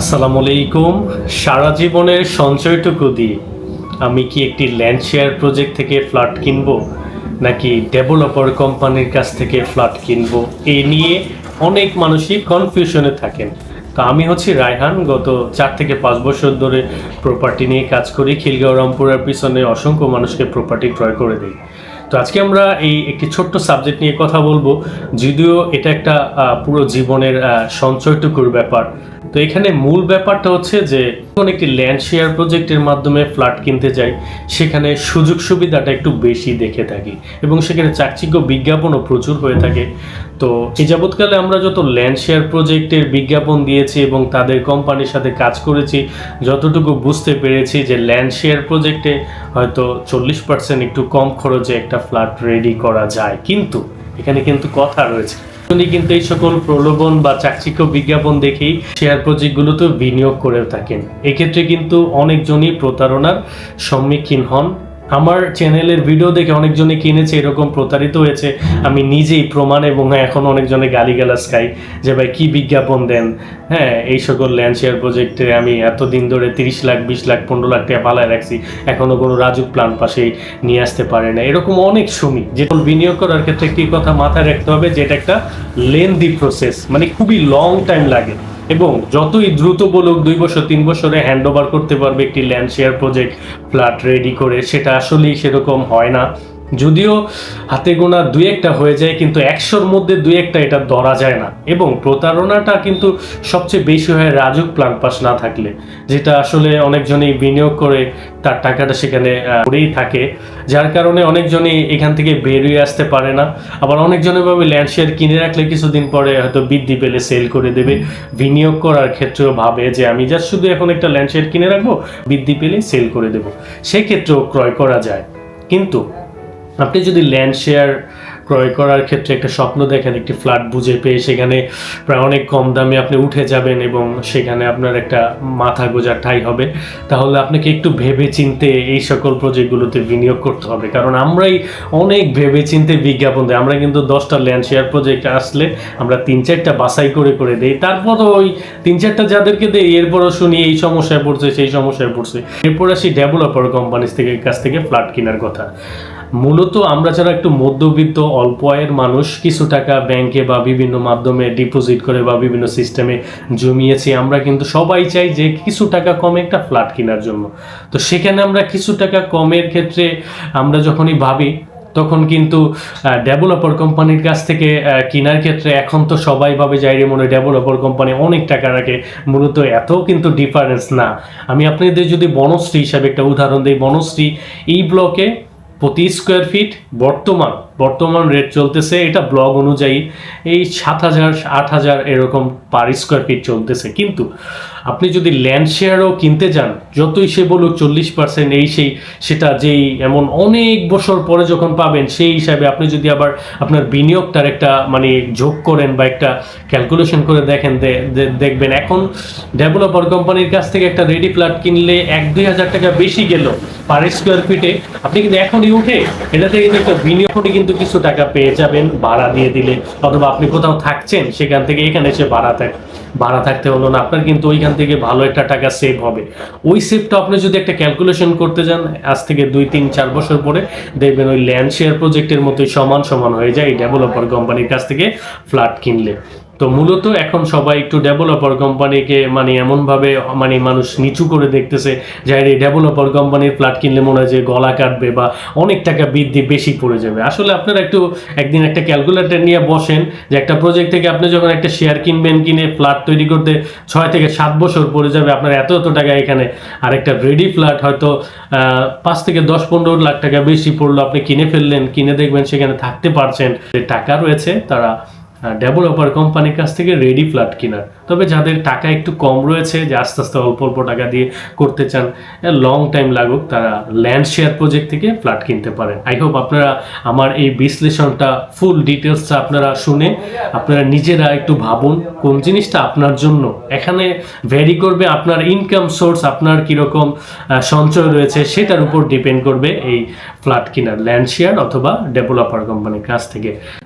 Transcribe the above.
আসসালামু আলাইকুম। সারা জীবনের সঞ্চয়টুকু দিয়ে আমি কি একটি ল্যান্ড শেয়ার প্রজেক্ট থেকে ফ্ল্যাট কিনবো, নাকি ডেভেলপার কোম্পানির কাছ থেকে ফ্ল্যাট কিনবো? এই নিয়ে অনেক মানুষই কনফিউশনে থাকেন। তো আমি হচ্ছি রায়হান। গত চার থেকে পাঁচ বছর ধরে প্রপার্টি নিয়ে কাজ করি। খিলগাঁও রামপুরের পিছনে অসংখ্য মানুষকে প্রপার্টি ক্রয় করে দিই। তো আজকে আমরা এই একটি ছোট্ট সাবজেক্ট নিয়ে কথা বলব। যদিও এটা একটা পুরো জীবনের সঞ্চয়টুকুর ব্যাপার। তো এখানে মূল ব্যাপারটা হচ্ছে যে, যখন একটি ল্যান্ড শেয়ার প্রজেক্টের মাধ্যমে ফ্ল্যাট কিনতে যাই, সেখানে সুযোগ সুবিধাটা একটু বেশি দেখে থাকি এবং সেখানে চাকচিক্য বিজ্ঞাপনও প্রচুর হয়ে থাকে। তো এই যাবৎকালে আমরা যত ল্যান্ড শেয়ার প্রজেক্টের বিজ্ঞাপন দিয়েছি এবং তাদের কোম্পানির সাথে কাজ করেছি, যতটুকু বুঝতে পেরেছি যে ল্যান্ড শেয়ার প্রজেক্টে হয়তো চল্লিশ পার্সেন্ট একটু কম খরচে একটা ফ্ল্যাট রেডি করা যায়। কিন্তু, এখানে কিন্তু কথা রয়েছে। উনি কিন্তু এই সকল প্রলোভন বা চাকচিক্য বিজ্ঞাপন দেখেই শেয়ার প্রজেক্টগুলোতে বিনিয়োগ করে থাকেন। এক্ষেত্রে কিন্তু অনেকজনই প্রতারণার সম্মুখীন হন। আমার চ্যানেলের ভিডিও দেখে অনেকজনে কিনেছে, এরকম প্রতারিত হয়েছে। আমি নিজেই প্রমাণ এবং এখন অনেকজনে গালিগালাজ খাই যে, ভাই, কী বিজ্ঞাপন দেন? হ্যাঁ এই সকল ল্যান্ড শেয়ার প্রজেক্টে আমি এতদিন ধরে তিরিশ লাখ, বিশ লাখ, পনেরো লাখ টাকা পালায় রাখছি এখনও কোনো রাজুক প্ল্যান পাশেই নিয়ে আসতে পারে না। এরকম অনেক শুনি যেটা বিনিয়োগ করার ক্ষেত্রে একটি কথা মাথায় রাখতে হবে? যে এটা একটা লেন্দি প্রসেস মানে খুবই লং টাইম লাগে। এবং যতই দ্রুত বলুক দুই বছর, তিন বছরে হ্যান্ড করতে পারবে একটি land share project flat ready করে, সেটা আসলেই সেরকম হয় না। যদিও হাতে গোনা দুই একটা হয়ে যায়, কিন্তু একশোর মধ্যে দুই একটা এটা ধরা যায় না। এবং প্রতারণাটা কিন্তু সবচেয়ে বেশি হয় রাজুক প্ল্যান পাস না থাকলে, যেটা আসলে অনেকজনই বিনিয়োগ করে তার টাকাটা সেখানে পড়েই থাকে। যার কারণে অনেকজনই এখান থেকে বেরিয়ে আসতে পারে না। আবার অনেকজনের ভাবে ল্যান্ড শেয়ার কিনে রাখলে কিছুদিন পরে হয়তো বৃদ্ধি পেলে সেল করে দেবে। বিনিয়োগ করার ক্ষেত্রেও ভাবে যে, আমি জাস্ট শুধু এখন একটা ল্যান্ড শেয়ার কিনে রাখব, বৃদ্ধি পেলে সেল করে দেবো। সেক্ষেত্রেও ক্রয় করা যায়। কিন্তু আপনি যদি ল্যান্ড শেয়ার ক্রয় করার ক্ষেত্রে একটা স্বপ্ন দেখেন, একটি ফ্ল্যাট বুঝে পেয়ে সেখানে প্রায় অনেক কম দামে আপনি উঠে যাবেন এবং সেখানে আপনার একটা মাথা গোজার ঠাই হবে, তাহলে আপনাকে একটু ভেবে চিনতে এই সকল প্রজেক্টগুলোতে বিনিয়োগ করতে হবে। কারণ আমরাই অনেক ভেবে চিনতে বিজ্ঞাপন দিই। আমরা কিন্তু দশটা ল্যান্ড শেয়ার প্রজেক্ট আসলে আমরা তিন চারটা বাছাই করে করে দিই। তারপরও ওই তিন চারটা যাদেরকে দেই, এরপরও শুনি এই সমস্যায় পড়ছে, সেই সমস্যায় পড়ছে। এরপর আসি ডেভেলপার কোম্পানিস থেকে, কাছ থেকে ফ্ল্যাট কেনার কথা। মূলত আমরা যারা একটু মধ্যবিত্ত, অল্প আয়ের মানুষ, কিছু টাকা ব্যাংকে বা বিভিন্ন মাধ্যমে ডিপোজিট করে বা বিভিন্ন সিস্টেমে জমিয়েছি, আমরা কিন্তু সবাই চাই যে কিছু টাকা কমে একটা ফ্ল্যাট কেনার জন্য। তো সেখানে আমরা কিছু টাকা কমের ক্ষেত্রে আমরা যখনই ভাবি, তখন কিন্তু ডেভেলপার কোম্পানির কাছ থেকে কেনার ক্ষেত্রে এখন তো সবাই ভাবে যাই রে মনে ডেভেলপার কোম্পানি অনেক টাকা রাখে। মূলত এত কিন্তু ডিফারেন্স না। আমি আপনাদের যদি বনশ্রী হিসাবে একটা উদাহরণ দিই, বনশ্রী এই ব্লকে প্রতি স্কোয়ার ফিট বর্তমান বর্তমান রেট চলতেছে, এটা ব্লগ অনুযায়ী এই সাত হাজার, আট হাজার এরকম পার স্কোয়ার ফিট চলতেছে। কিন্তু আপনি যদি ল্যান্ড শেয়ারও কিনতে যান, যতই সে বলুক চল্লিশ পার্সেন্ট এই সেই, সেটা যেই এমন অনেক বছর পরে যখন পাবেন, সেই হিসাবে আপনি যদি আবার আপনার বিনিয়োগটার একটা মানে যোগ করেন বা একটা ক্যালকুলেশন করে দেখেন দেখবেন, এখন ডেভেলপার কোম্পানির কাছ থেকে একটা রেডি ফ্ল্যাট কিনলে এক, দুই হাজার টাকা বেশি গেল পার স্কোয়ার ফিটে আপনি কিন্তু এখনই উঠে এটা থেকে কিন্তু একটা বিনিয়োগই কিন্তু কিছু টাকা পেয়ে যাবেন, ভাড়া দিয়ে দিলে। অথবা আপনি কোথাও থাকছেন, সেখান থেকে এখানে এসে ভাড়া থাক, ভাড়া থাকতে হলো না। আপনার কিন্তু ওইখান থেকে ভালো একটা টাকা সেভ হবে। ওই সেভটা আপনি যদি একটা ক্যালকুলেশন করতে যান, আজ থেকে দুই, তিন, চার বছর পরে দেখবেন ওই ল্যান্ড শেয়ার প্রজেক্টের মতোই সমান সমান হয়ে যায় এই ডেভেলপার কোম্পানির কাছ থেকে ফ্ল্যাট কিনলে। তো মূলত এখন সবাই একটু ডেভেলপার কোম্পানিকে মানে এমনভাবে মানে মানুষ নিচু করে দেখতেছে যে এই ডেভেলপার কোম্পানির ফ্ল্যাট কিনলে মনে হয় যে গলা কাটবে বা অনেক টাকা বৃদ্ধি বেশি পড়ে যাবে। আসলে আপনারা একটু একদিন একটা ক্যালকুলেটর নিয়ে বসেন যে, একটা প্রজেক্ট থেকে আপনি যখন একটা শেয়ার কিনবেন, কিনে ফ্ল্যাট তৈরি করতে ছয় থেকে সাত বছর পড়ে যাবে, আপনার এত এত টাকা এখানে। আর একটা রেডি ফ্ল্যাট হয়তো পাঁচ থেকে দশ পনেরো লাখ টাকা বেশি পড়ল, আপনি কিনে ফেললেন, কিনে দেখবেন সেখানে থাকতে পারছেন। যে টাকা রয়েছে, তারা ডেভেলপার কোম্পানির কাছ থেকে রেডি ফ্ল্যাট কেনার। তবে যাদের টাকা একটু কম রয়েছে, যে আস্তে আস্তে অল্প অল্প টাকা দিয়ে করতে চান লং টাইম লাগুক, তারা ল্যান্ড শেয়ার প্রজেক্ট থেকে ফ্ল্যাট কিনতে পারেন। আই হোপ আপনারা আমার এই বিশ্লেষণটা ফুল ডিটেলসটা আপনারা শুনে, আপনারা নিজেরা একটু ভাবুন, কোন জিনিসটা আপনার জন্য, এখানে ভ্যারি করবে আপনার ইনকাম সোর্স আপনার কীরকম সঞ্চয় রয়েছে, সেটার উপর ডিপেন্ড করবে এই ফ্ল্যাট কেনার ল্যান্ড শেয়ার অথবা ডেভেলপার কোম্পানির কাছ থেকে।